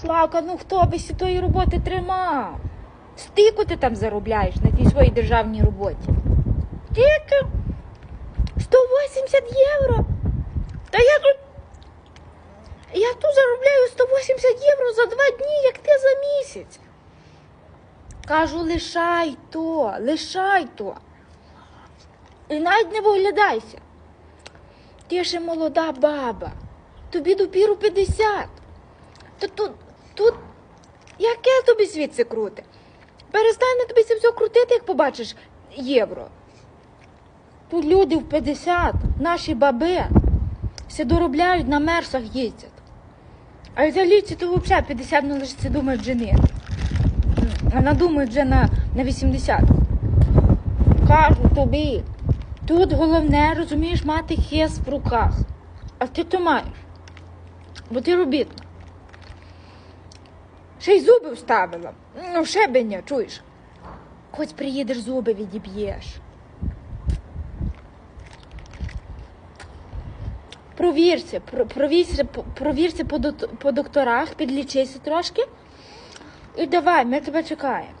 Славка, ну хто бисі тої роботи тримав? Стільки ти там заробляєш на тій своїй державній роботі? Тільки 180 євро. Та я тут. Я тут заробляю 180 євро за два дні, як ти за місяць. Кажу, лишай то, лишай то. І навіть не виглядайся. Ти ще молода баба. Тобі допіру 50. Та тут, тут, яке тобі звідси крути? Перестане тобі це все крутити, як побачиш євро. Тут люди в 50, наші баби, все доробляють на мерсах їздять. А італійці то взагалі 50 ну лише думають жени. А надумають вже на, на 80. Кажу тобі, тут головне, розумієш, мати хес в руках. А ти то маєш. Бо ти робітна. Ще й зуби вставила. Ну, шебеня, чуєш? Хоч приїдеш, зуби відіб'єш. Провірся, провірся, провірся по докторах, підлічися трошки. І давай, ми тебе чекаємо.